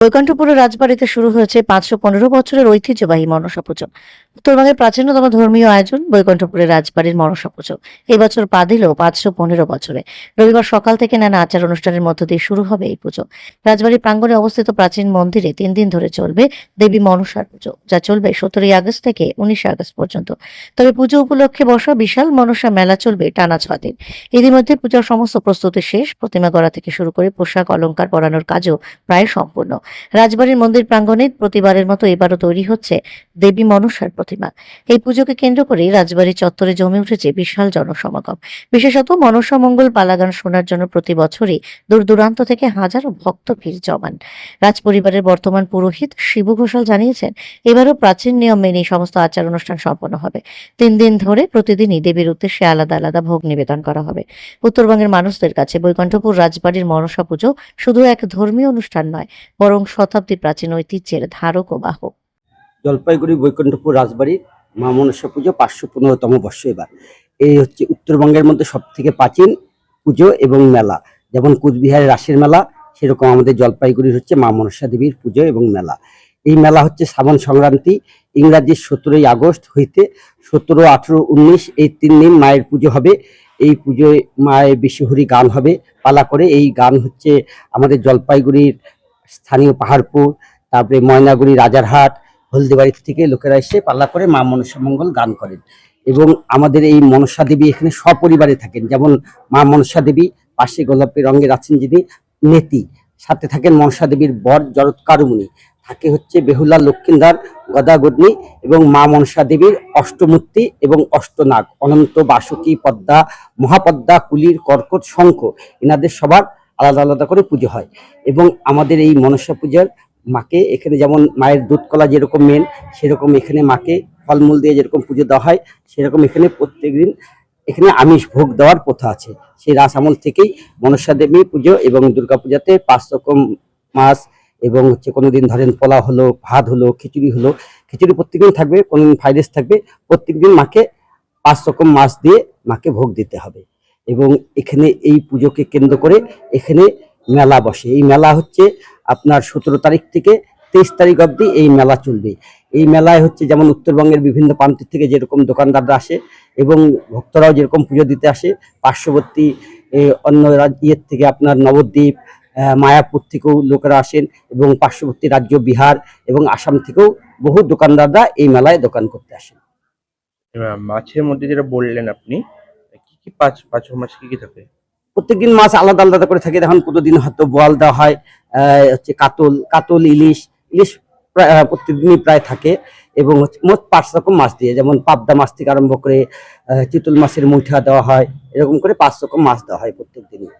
বৈকুণ্ঠপুরের রাজবাড়িতে শুরু হয়েছে পাঁচশো পনেরো বছরের ঐতিহ্যবাহী মনসা পুজো উত্তরবঙ্গের প্রাচীনতম ধর্মীয় আয়োজন বৈকুণ্ঠপুরের রাজবাড়ির মনসা পুজো এই বছর পা দিল পাঁচশো পনেরো বছরে। রবিবার সকাল থেকে নানা আচার অনুষ্ঠানের মধ্য দিয়ে শুরু হবে এই পুজো। রাজবাড়ির প্রাঙ্গণে অবস্থিত প্রাচীন মন্দিরে তিন দিন ধরে চলবে দেবী মনসার পুজো, যা চলবে সতেরোই আগস্ট থেকে উনিশে আগস্ট পর্যন্ত। তবে পুজো উপলক্ষে বসা বিশাল মনসা মেলা চলবে টানা ছ দিন। ইতিমধ্যে পূজার সমস্ত প্রস্তুতি শেষ। প্রতিমা গড়া থেকে শুরু করে পোশাক, অলংকার পরানোর কাজও প্রায় সম্পূর্ণ। রাজবাড়ির মন্দির প্রাঙ্গণে প্রতিবারের মতো এবারও তৈরি হচ্ছে দেবী মনসার প্রতিমা। এই পুজোকে কেন্দ্র করে রাজবাড়ি চত্বরে জমে উঠেছে বিশাল জনসমাগম। বিশেষত মনসা মঙ্গল পালাগান শোনার জন্য প্রতি বছরই দূর দূরান্ত থেকে হাজারো ভক্ত ভিড় জমান। রাজপরিবারের বর্তমান পুরোহিত শিবু ঘোষাল জানিয়েছেন, এবারও প্রাচীন নিয়ম মেনেই সমস্ত আচার অনুষ্ঠান সম্পন্ন হবে। তিন দিন ধরে প্রতিদিনই দেবীর উদ্দেশ্যে আলাদা আলাদা ভোগ নিবেদন করা হবে। উত্তরবঙ্গের মানুষদের কাছে বৈকণ্ঠপুর রাজবাড়ির মনসা পুজো শুধু এক ধর্মীয় অনুষ্ঠান নয়, বরং শতাব্দী প্রাচীন ঐতিহ্যের ধারক ও বাহক। জলপাইগুড়ি, বৈকুণ্ঠপুর রাজবাড়ির মা মনসা পুজো পাঁচশো পনেরোতম বর্ষ এবার। এই হচ্ছে উত্তরবঙ্গের মধ্যে সব থেকে প্রাচীন পুজো এবং মেলা। যেমন কুচবিহারের রাসের মেলা, সেরকম আমাদের জলপাইগুড়ির হচ্ছে মা মনসা দেবীর পুজো এবং মেলা। এই মেলা হচ্ছে শ্রাবণ সংক্রান্তি, ইংরাজির সতেরোই আগস্ট হইতে সতেরো, আঠেরো, উনিশ, এই তিন দিন মায়ের পুজো হবে। এই পুজোয় মায়ের বিশ্বহরি গান হবে, পালা করে। এই গান হচ্ছে আমাদের জলপাইগুড়ির স্থানীয় পাহাড়পুর, তারপরে ময়নাগুড়ি রাজারহাট, হলদিবাড়ি থেকে লোকেরা এসে পাল্লা করে মা মনসা মঙ্গল গান করেন। এবং আমাদের এই মনসা দেবী এখানে সপরিবারে থাকেন। যেমন মা মনসা দেবী, পাশে গোলাপি রঙের আছেন যিনি নেতি। সাথে থাকেন মনসা দেবীর বর জরৎকারুমণি। থাকে হচ্ছে বেহুলা লক্ষ্মীন্দার গদাগদনি এবং মা মনসা দেবীর অষ্টমূর্তি এবং অষ্টনাগ, অনন্ত বাসুকী পদ্মা, মহাপদ্মা, কুলির কর্কট শঙ্খ। এনাদের সবার আলাদা আলাদা করে পুজো হয়। এবং আমাদের এই মনসা পূজার মাকে এখানে যেমন মায়ের দুধ কলা যেরকম মেন সেরকম এখানে মাকে ফলমূল দিয়ে যেরকম পুজো দেওয়া হয়, সেরকম এখানে প্রত্যেকদিন এখানে আমিষ ভোগ দেওয়ার প্রথা আছে। সেই রাস আমল থেকেই মনসা দেবী পুজো এবং দুর্গা পূজাতে পাঁচ রকম মাছ এবং হচ্ছে কোনোদিন ধরেন পোলা হলো, ভাত হলো, খিচুড়ি হলো, খিচুড়ি প্রত্যেকদিন থাকবে, কোনোদিন ফ্রাইড রাইস থাকবে প্রত্যেকদিন মাকে পাঁচ রকম মাছ দিয়ে মাকে ভোগ দিতে হবে। এবং এখানে এই পুজোকে কেন্দ্র করে এখানে মেলা বসে। এই মেলা হচ্ছে আপনার সতেরো তারিখ থেকে তেইশ তারিখ অবধি এই মেলা চলবে। এই মেলায় হচ্ছে যেমন উত্তরবঙ্গের বিভিন্ন প্রান্তের থেকে যেরকম দোকানদাররা আসে এবং ভক্তরাও যেরকম পুজো দিতে আসে, পার্শ্ববর্তী অন্য ইয়ের থেকে আপনার নবদ্বীপ মায়াপুর থেকেও লোকেরা আসেন এবং পার্শ্ববর্তী রাজ্য বিহার এবং আসাম থেকেও বহু দোকানদাররা এই মেলায় দোকান করতে আসেন। মাছের মধ্যে যেটা বললেন আপনি কি পাঁচ পাঁচ মাছ কি কি থাকে? প্রত্যেকদিন মাছ আলাদা আলাদা করে থাকে। এখন প্রতিদিন হয়তো বোয়াল দেওয়া হয় হচ্ছে কাতল কাতল, ইলিশ ইলিশ প্রায় প্রত্যেকদিনই প্রায় থাকে এবং হচ্ছে মোট পাঁচ রকম মাছ দিয়ে, যেমন পাবদা মাছ থেকে আরম্ভ করে চিতল মাছের মুঠা দেওয়া হয়, এরকম করে পাঁচ রকম মাছ দেওয়া হয় প্রত্যেক দিনই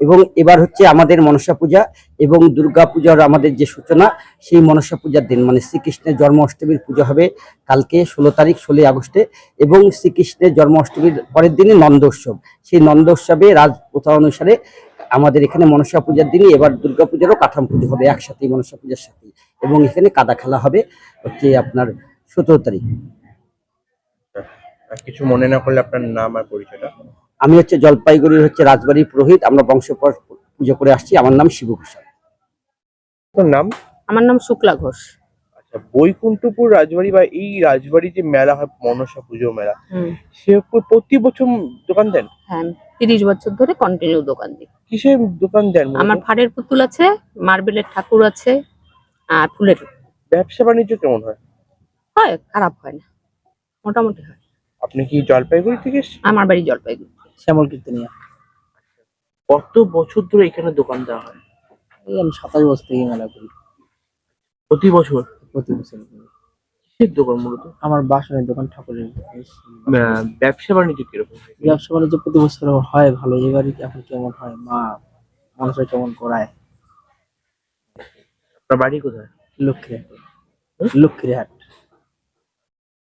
এবং এবার হচ্ছে আমাদের মনসা পূজা এবং দুর্গা পূজার আমাদের যে সূচনা, সেই মনসা পূজার দিন। মানে শ্রীকৃষ্ণের জন্মাষ্টমীর পুজো হবে কালকে ষোলো তারিখ, ষোলোই আগস্টে এবং শ্রীকৃষ্ণের জন্মাষ্টমীর পরের দিনই নন্দ উৎসব সেই নন্দ উৎসবে রাজ প্রথা অনুসারে আমাদের এখানে মনসা পূজার দিনই এবার দুর্গা পূজারও কাঠাম পুজো হবে একসাথেই, মনসা পূজার সাথে এবং এখানে কাদা খেলা হবে হচ্ছে আপনার সতেরো তারিখ। কিছু মনে না করলে আপনার নাম আর পরিচয়টা? আমি হচ্ছে জলপাইগুড়ির হচ্ছে রাজবাড়ির পুরোহিত আমরা বংশপর পুজো করে আসছি। আমার নাম শিবু ঘোষাল। তোর নাম? আমার নাম শুক্লা ঘোষ। আচ্ছা বৈকুণ্ঠপুর রাজবাড়ি বা এই রাজবাড়ি যে মেলা হয় মনসা পুজো মেলা সে প্রতি বছর দোকান দেন? হ্যাঁ তিরিশ বছর ধরে কন্টিনিউ দোকান দিই। কিসের দোকান দেন আমার ফাড়ের পুতুল আছে মার্বেলের ঠাকুর আছে আর ফুলের ব্যবসা বাণিজ্য কেমন হয়? হয় খারাপ হয় না। মোটামুটি হয়। আপনি কি জলপাইগুড়ি থেকে আমার বাড়ি জলপাইগুড়ি। শ্যামল কীর্তনিয়া। কত বছর ধরে এখানে দোকান দেওয়া হয়? এই আমি সাতাশ বছর থেকে মেলা করি। প্রতি বছর? প্রতি বছর। করি। কিসের দোকান মূলত? আমার বাসনের দোকান ঠাকুরের আহ, ব্যবসা বাণিজ্য কীরকম? ব্যবসা বাণিজ্য প্রতি বছর হয় ভালো। এবারে এখন কেমন হয়? মা মানুষের কেমন করায়? আপনার বাড়ি কোথায়? লক্ষ্মী হাট লক্ষ্মী হাট